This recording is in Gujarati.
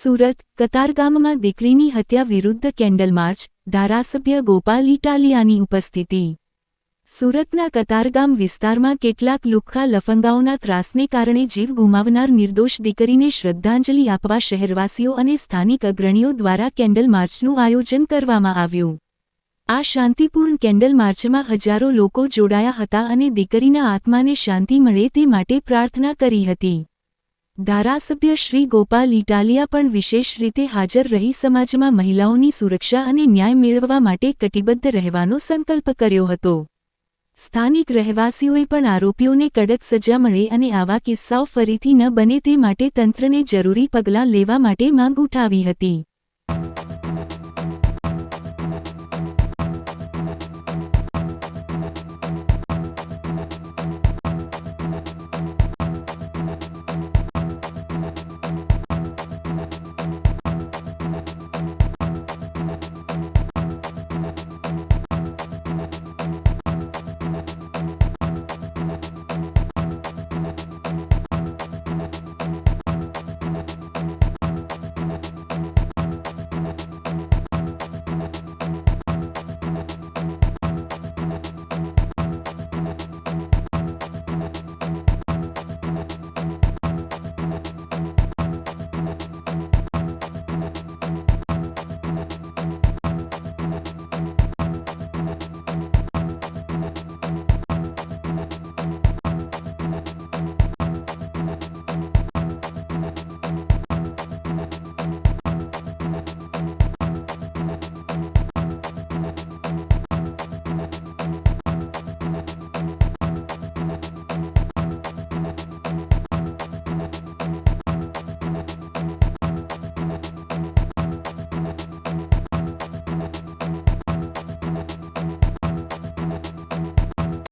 સુરત, કતારગામમાં દીકરીની હત્યા વિરુદ્ધ કેન્ડલ માર્ચ, ધારાસભ્ય ગોપાલ ઇટાલિયાની ઉપસ્થિતિ. સુરતના કતારગામ વિસ્તારમાં કેટલાક લુખ્ખા લફંગાઓના ત્રાસને કારણે જીવ ગુમાવનાર નિર્દોષ દીકરીને શ્રદ્ધાંજલિ આપવા શહેરવાસીઓ અને સ્થાનિક અગ્રણીઓ દ્વારા કેન્ડલ માર્ચનું આયોજન કરવામાં આવ્યું. આ શાંતિપૂર્ણ કેન્ડલ માર્ચમાં હજારો લોકો જોડાયા હતા અને દીકરીના આત્માને શાંતિ મળે તે માટે પ્રાર્થના કરી હતી. ધારાસભ્ય શ્રી ગોપાલ ઇટાલિયા પણ વિશેષ રીતે હાજર રહી સમાજમાં મહિલાઓની સુરક્ષા અને ન્યાય મેળવવા માટે કટિબદ્ધ રહેવાનો સંકલ્પ કર્યો હતો. સ્થાનિક રહેવાસીઓએ પણ આરોપીઓને કડક સજા મળે અને આવા કિસ્સાઓ ફરીથી ન બને તે માટે તંત્રને જરૂરી પગલાં લેવા માટે માંગ ઉઠાવી હતી.